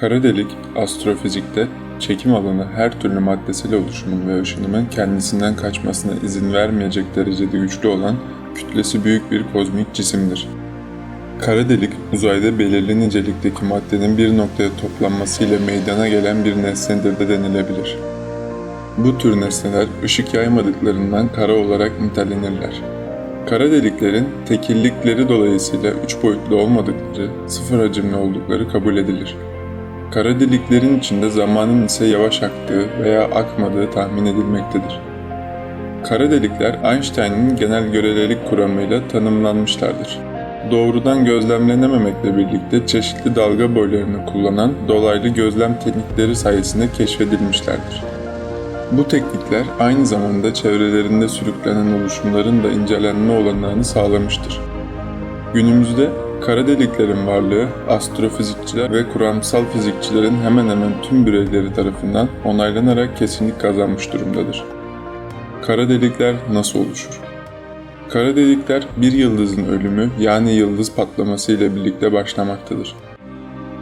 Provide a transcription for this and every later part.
Kara delik, astrofizikte çekim alanı her türlü maddesel oluşumun ve ışınımın kendisinden kaçmasına izin vermeyecek derecede güçlü olan kütlesi büyük bir kozmik cisimdir. Kara delik, uzayda belirli nicelikteki maddenin bir noktaya toplanmasıyla meydana gelen bir nesnedir de denilebilir. Bu tür nesneler ışık yaymadıklarından kara olarak nitelenirler. Kara deliklerin tekillikleri dolayısıyla üç boyutlu olmadıkları, sıfır hacimli oldukları kabul edilir. Kara deliklerin içinde zamanın ise yavaş aktığı veya akmadığı tahmin edilmektedir. Kara delikler Einstein'ın genel görelilik kuramıyla tanımlanmışlardır. Doğrudan gözlemlenememekle birlikte çeşitli dalga boylarını kullanan dolaylı gözlem teknikleri sayesinde keşfedilmişlerdir. Bu teknikler aynı zamanda çevrelerinde sürüklenen oluşumların da incelenme olanağını sağlamıştır. Günümüzde kara deliklerin varlığı astrofizikçiler ve kuramsal fizikçilerin hemen hemen tüm bireyleri tarafından onaylanarak kesinlik kazanmış durumdadır. Kara delikler nasıl oluşur? Kara delikler bir yıldızın ölümü yani yıldız patlaması ile birlikte başlamaktadır.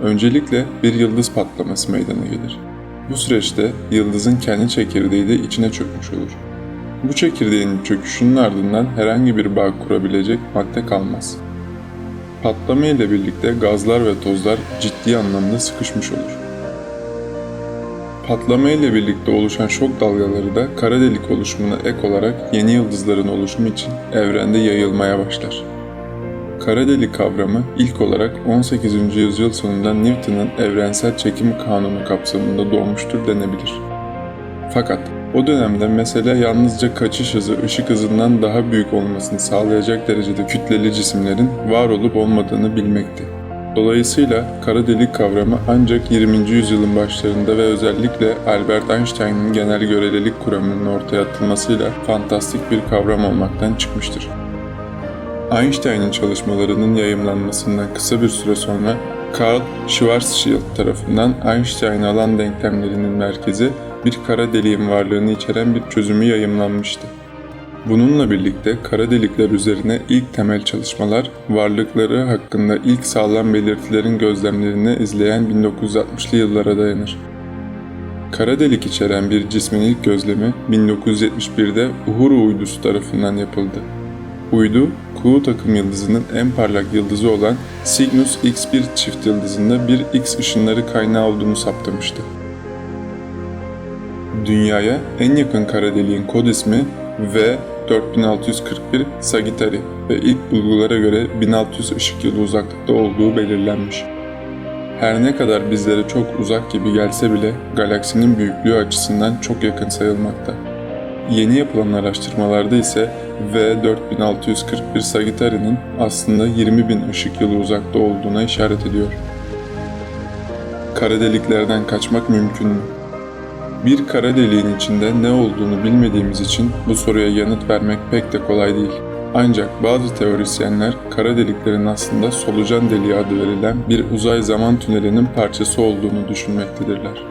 Öncelikle bir yıldız patlaması meydana gelir. Bu süreçte yıldızın kendi çekirdeği de içine çökmüş olur. Bu çekirdeğin çöküşünün ardından herhangi bir bağ kurabilecek madde kalmaz. Patlama ile birlikte gazlar ve tozlar ciddi anlamda sıkışmış olur. Patlama ile birlikte oluşan şok dalgaları da kara delik oluşumuna ek olarak yeni yıldızların oluşumu için evrende yayılmaya başlar. Kara delik kavramı ilk olarak 18. yüzyıl sonunda Newton'un evrensel çekim kanunu kapsamında doğmuştur denebilir. Fakat o dönemde mesele yalnızca kaçış hızı ışık hızından daha büyük olmasını sağlayacak derecede kütleli cisimlerin var olup olmadığını bilmekti. Dolayısıyla kara delik kavramı ancak 20. yüzyılın başlarında ve özellikle Albert Einstein'ın genel görelilik kuramının ortaya atılmasıyla fantastik bir kavram olmaktan çıkmıştır. Einstein'ın çalışmalarının yayımlanmasından kısa bir süre sonra Karl Schwarzschild tarafından Einstein alan denklemlerinin merkezi bir kara deliğin varlığını içeren bir çözümü yayımlanmıştı. Bununla birlikte kara delikler üzerine ilk temel çalışmalar, varlıkları hakkında ilk sağlam belirtilerin gözlemlerini izleyen 1960'lı yıllara dayanır. Kara delik içeren bir cismin ilk gözlemi 1971'de Uhuru uydusu tarafından yapıldı. Uydu, Kuğu takım yıldızının en parlak yıldızı olan Cygnus X1 çift yıldızında bir X ışınları kaynağı olduğunu saptamıştı. Dünyaya en yakın kara deliğin kod ismi V4641 Sagittari ve ilk bulgulara göre 1600 ışık yılı uzaklıkta olduğu belirlenmiş. Her ne kadar bizlere çok uzak gibi gelse bile galaksinin büyüklüğü açısından çok yakın sayılmakta. Yeni yapılan araştırmalarda ise V4641 Sagittari'nin aslında 20.000 ışık yılı uzakta olduğuna işaret ediyor. Kara deliklerden kaçmak mümkün mü? Bir kara deliğin içinde ne olduğunu bilmediğimiz için bu soruya yanıt vermek pek de kolay değil. Ancak bazı teorisyenler kara deliklerin aslında solucan deliği adı verilen bir uzay zaman tünelinin parçası olduğunu düşünmektedirler.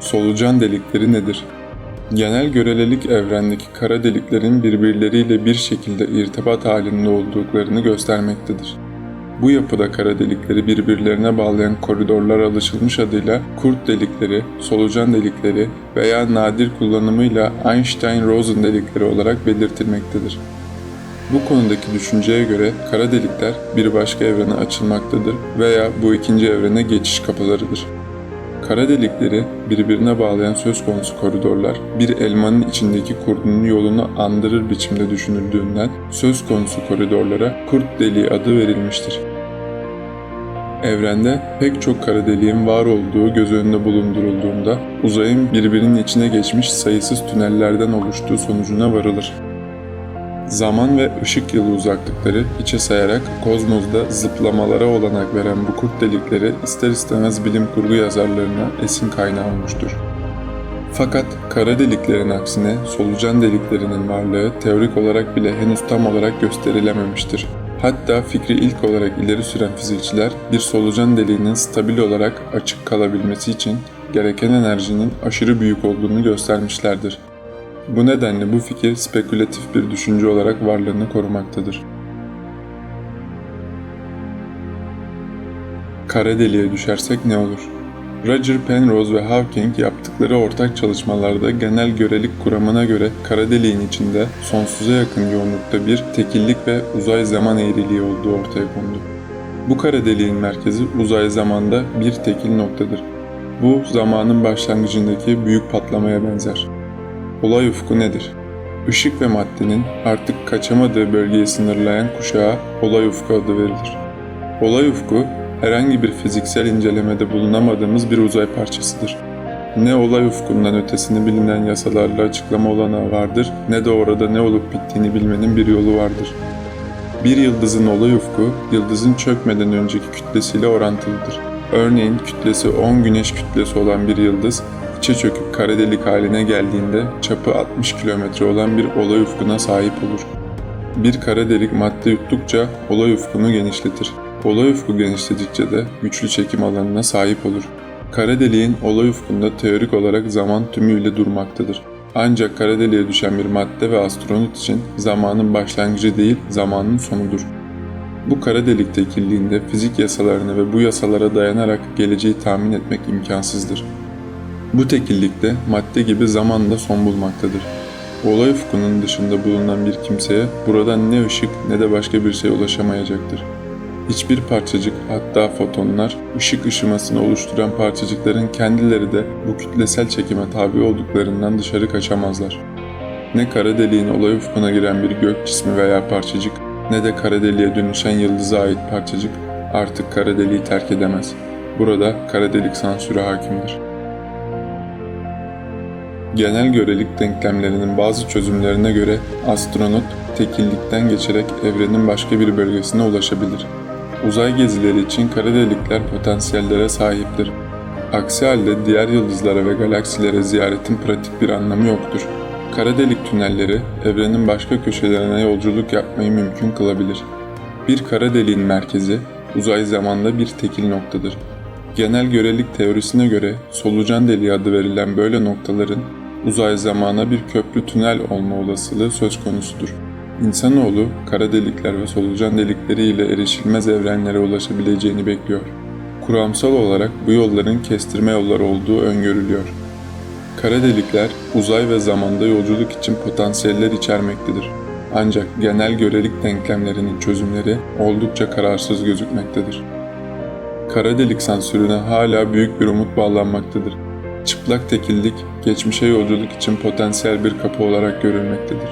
Solucan delikleri nedir? Genel görelilik evrendeki kara deliklerin birbirleriyle bir şekilde irtibat halinde olduklarını göstermektedir. Bu yapıda kara delikleri birbirlerine bağlayan koridorlar alışılmış adıyla kurt delikleri, solucan delikleri veya nadir kullanımıyla Einstein-Rosen delikleri olarak belirtilmektedir. Bu konudaki düşünceye göre kara delikler bir başka evrene açılmaktadır veya bu ikinci evrene geçiş kapılarıdır. Kara delikleri birbirine bağlayan söz konusu koridorlar bir elmanın içindeki kurdunun yolunu andırır biçimde düşünüldüğünden söz konusu koridorlara kurt deliği adı verilmiştir. Evrende pek çok kara deliğin var olduğu göz önünde bulundurulduğunda uzayın birbirinin içine geçmiş sayısız tünellerden oluştuğu sonucuna varılır. Zaman ve ışık yılı uzaklıkları içe sayarak kozmozda zıplamalara olanak veren bu kurt delikleri ister istemez bilim kurgu yazarlarına esin kaynağı olmuştur. Fakat kara deliklerin aksine solucan deliklerinin varlığı teorik olarak bile henüz tam olarak gösterilememiştir. Hatta fikri ilk olarak ileri süren fizikçiler bir solucan deliğinin stabil olarak açık kalabilmesi için gereken enerjinin aşırı büyük olduğunu göstermişlerdir. Bu nedenle bu fikir spekülatif bir düşünce olarak varlığını korumaktadır. Kara deliğe düşersek ne olur? Roger Penrose ve Hawking yaptıkları ortak çalışmalarda genel görelik kuramına göre kara deliğin içinde sonsuza yakın yoğunlukta bir tekillik ve uzay zaman eğriliği olduğu ortaya kondu. Bu kara deliğin merkezi uzay zamanda bir tekil noktadır. Bu zamanın başlangıcındaki büyük patlamaya benzer. Olay ufku nedir? Işık ve maddenin artık kaçamadığı bölgeyi sınırlayan kuşağa olay ufku adı verilir. Olay ufku herhangi bir fiziksel incelemede bulunamadığımız bir uzay parçasıdır. Ne olay ufkundan ötesini bilinen yasalarla açıklama olanağı vardır ne de orada ne olup bittiğini bilmenin bir yolu vardır. Bir yıldızın olay ufku, yıldızın çökmeden önceki kütlesiyle orantılıdır. Örneğin kütlesi 10 güneş kütlesi olan bir yıldız, içe çöküp kara delik haline geldiğinde çapı 60 kilometre olan bir olay ufkuna sahip olur. Bir kara delik madde yuttukça olay ufkunu genişletir. Olay ufku genişledikçe de güçlü çekim alanına sahip olur. Kara deliğin olay ufkunda teorik olarak zaman tümüyle durmaktadır. Ancak kara deliğe düşen bir madde ve astronot için zamanın başlangıcı değil, zamanın sonudur. Bu kara delik tekilliğinde fizik yasalarını ve bu yasalara dayanarak geleceği tahmin etmek imkansızdır. Bu tekillikte madde gibi zaman da son bulmaktadır. Olay ufkunun dışında bulunan bir kimseye buradan ne ışık ne de başka bir şey ulaşamayacaktır. Hiçbir parçacık hatta fotonlar ışık ışımasını oluşturan parçacıkların kendileri de bu kütlesel çekime tabi olduklarından dışarı kaçamazlar. Ne kara deliğin olay ufkuna giren bir gök cismi veya parçacık ne de kara deliğe dönüşen yıldıza ait parçacık artık kara deliği terk edemez. Burada kara delik sansürü hakimdir. Genel görelik denklemlerinin bazı çözümlerine göre astronot tekillikten geçerek evrenin başka bir bölgesine ulaşabilir. Uzay gezileri için kara delikler potansiyellere sahiptir. Aksi halde diğer yıldızlara ve galaksilere ziyaretin pratik bir anlamı yoktur. Kara delik tünelleri evrenin başka köşelerine yolculuk yapmayı mümkün kılabilir. Bir kara deliğin merkezi uzay zamanda bir tekil noktadır. Genel görelik teorisine göre solucan deliği adı verilen böyle noktaların uzay zamana bir köprü tünel olma olasılığı söz konusudur. İnsanoğlu kara delikler ve solucan delikleri ile erişilmez evrenlere ulaşabileceğini bekliyor. Kuramsal olarak bu yolların kestirme yolları olduğu öngörülüyor. Kara delikler uzay ve zamanda yolculuk için potansiyeller içermektedir. Ancak genel görelik denklemlerinin çözümleri oldukça kararsız gözükmektedir. Kara delik sansürüne hala büyük bir umut bağlanmaktadır. Çıplak tekillik, geçmişe yolculuk için potansiyel bir kapı olarak görülmektedir.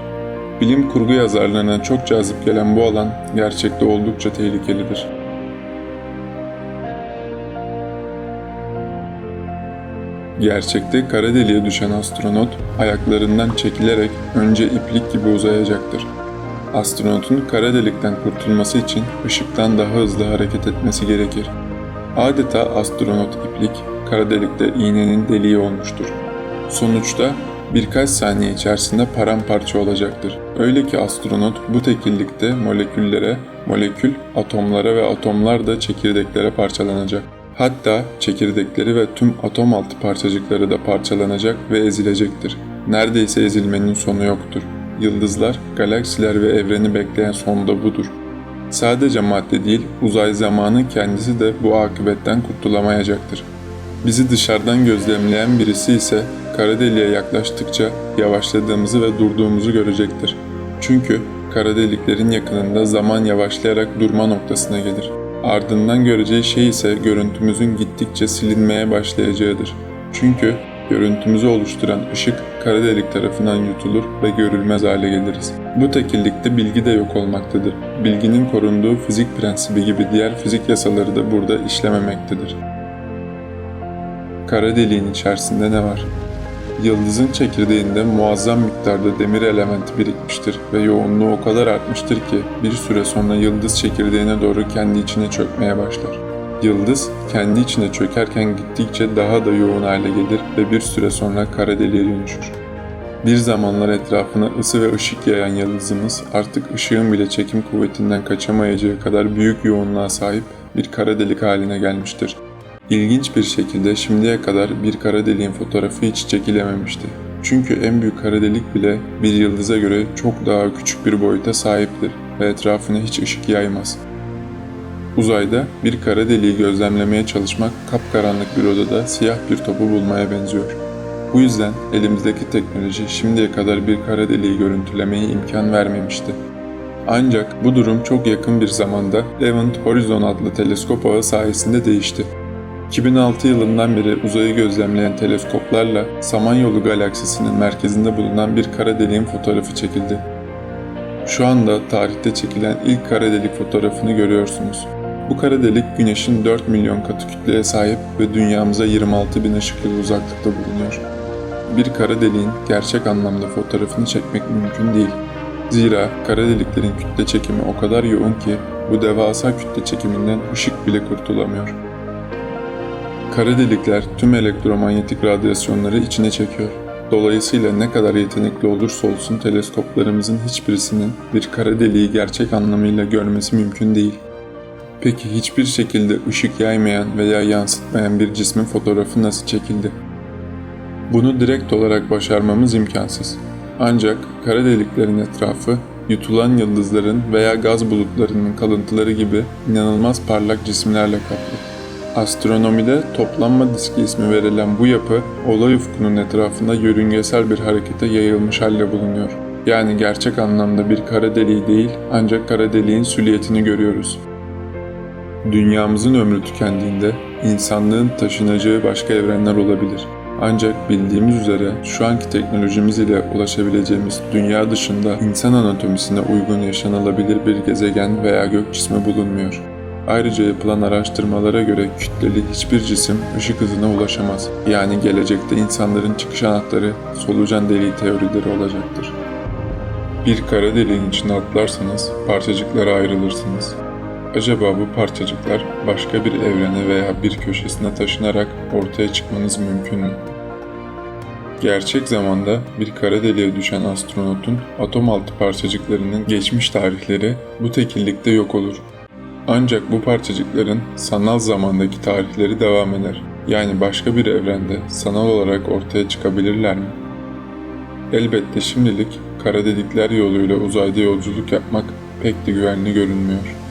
Bilim kurgu yazarlarına çok cazip gelen bu alan gerçekte oldukça tehlikelidir. Gerçekte kara deliğe düşen astronot ayaklarından çekilerek önce iplik gibi uzayacaktır. Astronotun kara delikten kurtulması için ışıktan daha hızlı hareket etmesi gerekir. Adeta astronot iplik kara delikte iğnenin deliği olmuştur. Sonuçta birkaç saniye içerisinde paramparça olacaktır. Öyle ki astronot bu tekillikte moleküllere, molekül atomlara ve atomlar da çekirdeklere parçalanacak. Hatta çekirdekleri ve tüm atom altı parçacıkları da parçalanacak ve ezilecektir. Neredeyse ezilmenin sonu yoktur. Yıldızlar, galaksiler ve evreni bekleyen son da budur. Sadece madde değil, uzay zamanı kendisi de bu akıbetten kurtulamayacaktır. Bizi dışarıdan gözlemleyen birisi ise kara deliğe yaklaştıkça yavaşladığımızı ve durduğumuzu görecektir. Çünkü kara deliklerin yakınında zaman yavaşlayarak durma noktasına gelir. Ardından göreceği şey ise görüntümüzün gittikçe silinmeye başlayacağıdır. Çünkü görüntümüzü oluşturan ışık kara delik tarafından yutulur ve görülmez hale geliriz. Bu tekillikte bilgi de yok olmaktadır. Bilginin korunduğu fizik prensibi gibi diğer fizik yasaları da burada işlememektedir. Kara deliğin içerisinde ne var? Yıldızın çekirdeğinde muazzam miktarda demir elementi birikmiştir ve yoğunluğu o kadar artmıştır ki bir süre sonra yıldız çekirdeğine doğru kendi içine çökmeye başlar. Yıldız kendi içine çökerken gittikçe daha da yoğun hale gelir ve bir süre sonra kara deliğe dönüşür. Bir zamanlar etrafına ısı ve ışık yayan yıldızımız artık ışığın bile çekim kuvvetinden kaçamayacağı kadar büyük yoğunluğa sahip bir kara delik haline gelmiştir. İlginç bir şekilde şimdiye kadar bir kara deliğin fotoğrafı hiç çekilememişti. Çünkü en büyük kara delik bile bir yıldıza göre çok daha küçük bir boyuta sahiptir ve etrafına hiç ışık yaymaz. Uzayda bir kara deliği gözlemlemeye çalışmak kapkaranlık bir odada siyah bir topu bulmaya benziyor. Bu yüzden elimizdeki teknoloji şimdiye kadar bir kara deliği görüntülemeye imkan vermemişti. Ancak bu durum çok yakın bir zamanda Event Horizon adlı teleskop ağı sayesinde değişti. 2006 yılından beri uzayı gözlemleyen teleskoplarla Samanyolu galaksisinin merkezinde bulunan bir kara deliğin fotoğrafı çekildi. Şu anda tarihte çekilen ilk kara delik fotoğrafını görüyorsunuz. Bu kara delik Güneş'in 4 milyon katı kütleye sahip ve dünyamıza 26 bin ışık yılı uzaklıkta bulunuyor. Bir kara deliğin gerçek anlamda fotoğrafını çekmek mümkün değil. Zira kara deliklerin kütle çekimi o kadar yoğun ki bu devasa kütle çekiminden ışık bile kurtulamıyor. Kara delikler tüm elektromanyetik radyasyonları içine çekiyor. Dolayısıyla ne kadar yetenekli olursa olsun teleskoplarımızın hiçbirisinin bir kara deliği gerçek anlamıyla görmesi mümkün değil. Peki hiçbir şekilde ışık yaymayan veya yansıtmayan bir cismin fotoğrafı nasıl çekildi? Bunu direkt olarak başarmamız imkansız. Ancak kara deliklerin etrafı yutulan yıldızların veya gaz bulutlarının kalıntıları gibi inanılmaz parlak cisimlerle kaplı. Astronomide toplanma diski ismi verilen bu yapı olay ufkunun etrafında yörüngesel bir harekete yayılmış halde bulunuyor. Yani gerçek anlamda bir kara deliği değil ancak kara deliğin süliyetini görüyoruz. Dünyamızın ömrü tükendiğinde insanlığın taşınacağı başka evrenler olabilir. Ancak bildiğimiz üzere şu anki teknolojimiz ile ulaşabileceğimiz dünya dışında insan anatomisine uygun yaşanılabilir bir gezegen veya gök cismi bulunmuyor. Ayrıca yapılan araştırmalara göre kütleli hiçbir cisim ışık hızına ulaşamaz. Yani gelecekte insanların çıkış anahtarı solucan deliği teorileri olacaktır. Bir kara deliğin içine atlarsanız parçacıklara ayrılırsınız. Acaba bu parçacıklar başka bir evrene veya bir köşesine taşınarak ortaya çıkmanız mümkün mü? Gerçek zamanda bir kara deliğe düşen astronotun atom altı parçacıklarının geçmiş tarihleri bu tekillikte yok olur. Ancak bu parçacıkların sanal zamandaki tarihleri devam eder. Yani başka bir evrende sanal olarak ortaya çıkabilirler mi? Elbette şimdilik kara delikler yoluyla uzayda yolculuk yapmak pek de güvenli görünmüyor.